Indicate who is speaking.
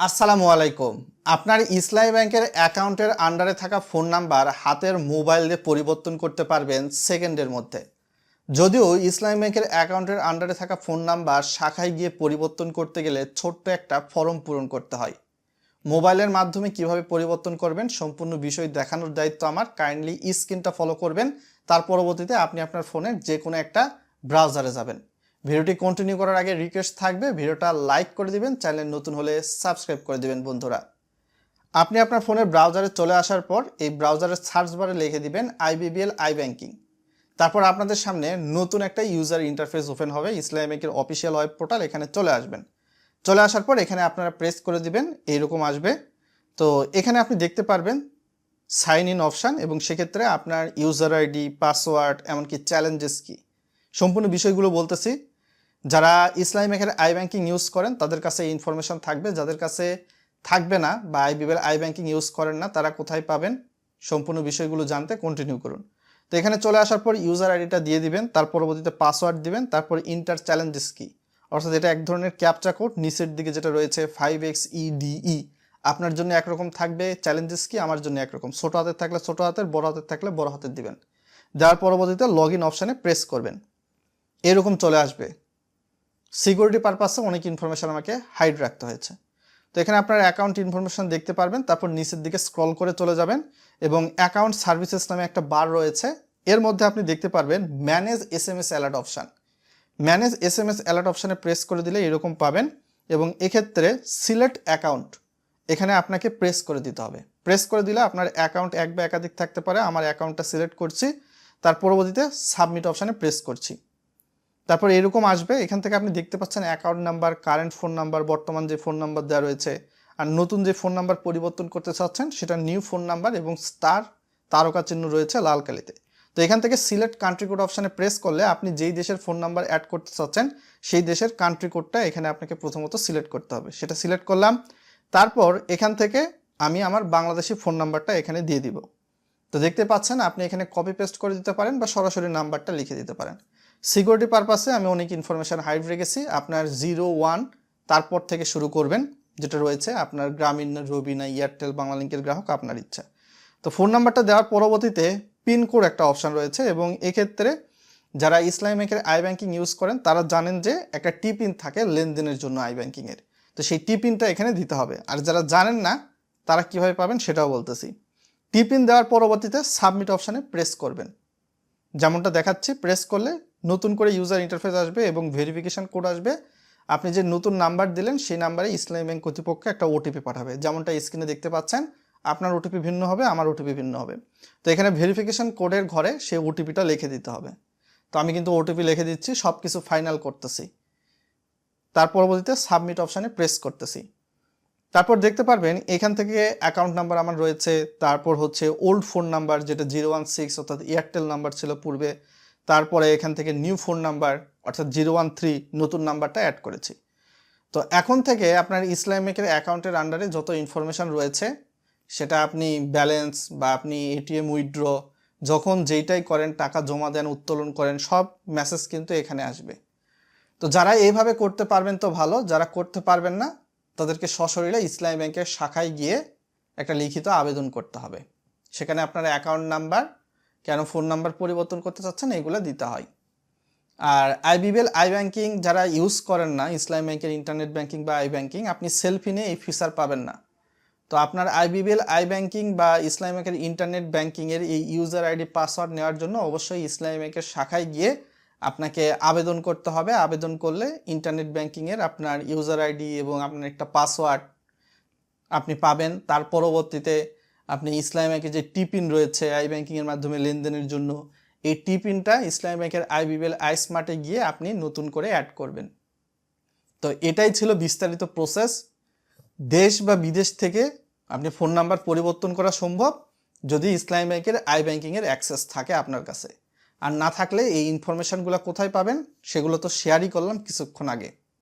Speaker 1: আসসালামু আলাইকুম। আপনার ইসলামী ব্যাংকের অ্যাকাউন্টের আন্ডারে থাকা ফোন নাম্বার হাতের মোবাইল দিয়ে পরিবর্তন করতে পারবেন সেকেন্ডের মধ্যে। যদিও ইসলামী ব্যাংকের অ্যাকাউন্টের আন্ডারে থাকা ফোন নাম্বার শাখায় গিয়ে পরিবর্তন করতে গেলে ছোট্ট একটা ফর্ম পূরণ করতে হয়। মোবাইলের মাধ্যমে কীভাবে পরিবর্তন করবেন সম্পূর্ণ বিষয় দেখানোর দায়িত্ব আমার। কাইন্ডলি স্ক্রিনটা ফলো করবেন। তার পরবর্তীতে আপনি আপনার ফোনের যে কোনো একটা ব্রাউজারে যাবেন। ভিডিওটি কন্টিনিউ করার আগে রিকোয়েস্ট থাকবে, ভিডিওটা লাইক করে দিবেন চ্যানেল নতুন হলে সাবস্ক্রাইব করে দিবেন বন্ধুরা। আপনি আপনার ফোনের ব্রাউজারে চলে আসার পর এই ব্রাউজারের সার্চ বারে লিখে দিবেন আইবিবিএল আই ব্যাংকিং তারপর আপনাদের সামনে নতুন একটা ইউজার ইন্টারফেস ওপেন হবে ইসলামী ব্যাংকের অফিসিয়াল ওয়েব পোর্টাল এখানে চলে আসবেন। চলে আসার পর এখানে আপনারা প্রেস করে দিবেন, এইরকম আসবে। তো এখানে আপনি দেখতে পারবেন সাইন ইন অপশান এবং সেক্ষেত্রে আপনার ইউজার আইডি পাসওয়ার্ড এমনকি চ্যালেঞ্জেস কি। সম্পূর্ণ বিষয়গুলো বলতেছি যারা ইসলামী ব্যাংকের আই ব্যাংকিং ইউজ করেন, তাদের কাছে এই ইনফরমেশন থাকবে। যাদের কাছে থাকবে না বা I IBL I banking use করেন না, তারা কোথায় পাবেন? সম্পূর্ণ বিষয়গুলো জানতে কন্টিনিউ করুন। তো এখানে চলে আসার পর ইউজার আইডিটা দিয়ে দিবেন, তার পরবর্তীতে পাসওয়ার্ড দিবেন, তারপর ইন্টার চ্যালেঞ্জেস কি? অর্থাৎ এটা এক ধরনের ক্যাপচা কোড নিচের দিকে যেটা রয়েছে ফাইভ এক্স ইডিই আপনার জন্য একরকম থাকবে চ্যালেঞ্জেস কি? আমার জন্য একরকম। ছোট হাতের থাকলে ছোট হাতের, বড় হাতের থাকলে বড় হাতের দিবেন। দেওয়ার পরবর্তীতে লগ ইন অপশানে প্রেস করবেন। এরকম চলে আসবে। সিকিউরিটি পারপাসে অনেক ইনফরমেশান আমাকে হাইড রাখতে হয়েছে। তো এখানে আপনার অ্যাকাউন্ট ইনফরমেশন দেখতে পারবেন, তারপর নিচের দিকে স্ক্রল করে চলে যাবেন এবং অ্যাকাউন্ট সার্ভিসেস নামে একটা বার রয়েছে। এর মধ্যে আপনি দেখতে পারবেন manage S M S alert option manage S M S alert অপশানে প্রেস করে দিলে এরকম পাবেন এবং এক্ষেত্রে সিলেক্ট অ্যাকাউন্ট এখানে আপনাকে প্রেস করে দিতে হবে। প্রেস করে দিলে আপনার অ্যাকাউন্ট এক বা একাধিক থাকতে পারে। আমার অ্যাকাউন্টটা সিলেক্ট করছি, তার পরবর্তীতে সাবমিট অপশানে প্রেস করছি। তারপর এরকম আসবে, এখান থেকে আপনি দেখতে পাচ্ছেন account number current phone number বর্তমান যে ফোন নাম্বার দেওয়া রয়েছে, আর নতুন যে ফোন নাম্বার পরিবর্তন করতে চাচ্ছেন, সেটা নিউ ফোন নাম্বার এবং স্টার তারকা চিহ্ন রয়েছে লাল কালিতে। তো এখান থেকে সিলেক্ট কান্ট্রি কোড অপশানে প্রেস করলে আপনি যেই দেশের ফোন নাম্বার অ্যাড করতে চাচ্ছেন, সেই দেশের কান্ট্রি কোডটা এখানে আপনাকে প্রথমত সিলেক্ট করতে হবে। সেটা সিলেক্ট করলাম, তারপর এখান থেকে আমি আমার বাংলাদেশি ফোন নাম্বারটা এখানে দিয়ে দিব। তো দেখতে পাচ্ছেন আপনি এখানে কপি পেস্ট করে দিতে পারেন বা সরাসরি নাম্বারটা লিখে দিতে পারেন। সিকিউরিটি পারপাসে আমি অনেক ইনফরমেশান হাইড রেখেছি। আপনার জিরো ওয়ান তারপর থেকে শুরু করবেন, যেটা রয়েছে আপনার গ্রামীণ রবিনা এয়ারটেল বাংলালিঙ্কের গ্রাহক আপনার ইচ্ছা। তো ফোন নাম্বারটা দেওয়ার পরবর্তীতে পিনকোড একটা অপশান রয়েছে এবং এক্ষেত্রে যারা ইসলামী ব্যাংকের আই ব্যাংকিং ইউজ করেন, তারা জানেন যে একটা টিপিন থাকে লেনদেনের জন্য আই ব্যাংকিংয়ের তো সেই টিপিনটা এখানে দিতে হবে। আর যারা জানেন না, তারা কীভাবে পাবেন সেটাও বলতেছি। টি পিন দেওয়ার পরবর্তীতে সাবমিট অপশানে প্রেস করবেন। যেমনটা দেখাচ্ছি প্রেস করলে নতুন করে ইউজার ইন্টারফেস আসবে এবং ভেরিফিকেশন কোড আসবে। আপনি যে নতুন নাম্বার দিলেন, সেই নাম্বারে ইসলামী ব্যাংক কর্তৃপক্ষ একটা ওটিপি পাঠাবে। যেমনটা স্ক্রিনে দেখতে পাচ্ছেন, আপনার ওটিপি ভিন্ন হবে, আমার ওটিপি ভিন্ন হবে। তো এখানে ভেরিফিকেশন কোডের ঘরে সেই ওটিপিটা লিখে দিতে হবে। তো আমি কিন্তু ওটিপি লিখে দিচ্ছি সব কিছু ফাইনাল করতেছি। তার পরবর্তীতে সাবমিট অপশানে প্রেস করতেছি। তারপর দেখতে পারবেন, এখান থেকে অ্যাকাউন্ট নাম্বার আমার রয়েছে, তারপর হচ্ছে ওল্ড ফোন নাম্বার যেটা জিরো ওয়ান সিক্স অর্থাৎ এয়ারটেল নাম্বার ছিল পূর্বে তারপরে এখান থেকে নিউ ফোন নাম্বার অর্থাৎ জিরো ওয়ান থ্রি নতুন নাম্বারটা অ্যাড করেছি। তো এখন থেকে আপনার ইসলামিকের অ্যাকাউন্টের আন্ডারে যত ইনফরমেশান রয়েছে, সেটা আপনি ব্যালেন্স বা আপনি এটিএম উইথড্র যখন যেইটাই করেন, টাকা জমা দেন, উত্তোলন করেন, সব মেসেজ কিন্তু এখানে আসবে। তো যারা এইভাবে করতে পারবেন তো ভালো, যারা করতে পারবেন না, তাদেরকে সশরীরে ইসলামী ব্যাংকের শাখায় গিয়ে একটা লিখিত আবেদন করতে হবে। সেখানে আপনার অ্যাকাউন্ট নাম্বার কেন ফোন নাম্বার পরিবর্তন করতে চাচ্ছেন, এগুলো দিতে হয়। আর আইবিএল আই ব্যাংকিং যারা ইউজ করেন না, ইসলাম ব্যাংকের ইন্টারনেট ব্যাংকিং বা আই ব্যাংকিং, আপনি সেলফিনে এই ফিচার পাবেন না। তো আপনার আই আইবিবিএল আই ব্যাংকিং বা ইসলাম ব্যাংকের ইন্টারনেট ব্যাংকিংয়ের এই ইউজার আইডি পাসওয়ার্ড নেওয়ার জন্য অবশ্যই ইসলামী ব্যাংকের শাখায় গিয়ে আপনাকে আবেদন করতে হবে। আবেদন করলে ইন্টারনেট ব্যাংকিংয়ের আপনার ইউজার আইডি এবং আপনার একটা পাসওয়ার্ড আপনি পাবেন। তার পরবর্তীতে আপনি ইসলামী ব্যাংকের যে টিপিন রয়েছে, আই ব্যাংকিংয়ের মাধ্যমে লেনদেনের জন্য, এই টিপিনটা ইসলামী ব্যাংকের আইবিবিএল আই স্মার্টে গিয়ে আপনি নতুন করে অ্যাড করবেন। তো এটাই ছিল বিস্তারিত প্রসেস দেশ বা বিদেশ থেকে আপনি ফোন নাম্বার পরিবর্তন করা সম্ভব যদি ইসলামী ব্যাংকের আই ব্যাংকিংয়ের অ্যাক্সেস থাকে আপনার কাছে। আর না থাকলে এই ইনফরমেশনগুলো কোথায় পাবেন, সেগুলো তো শেয়ারই করলাম কিছুক্ষণ আগে।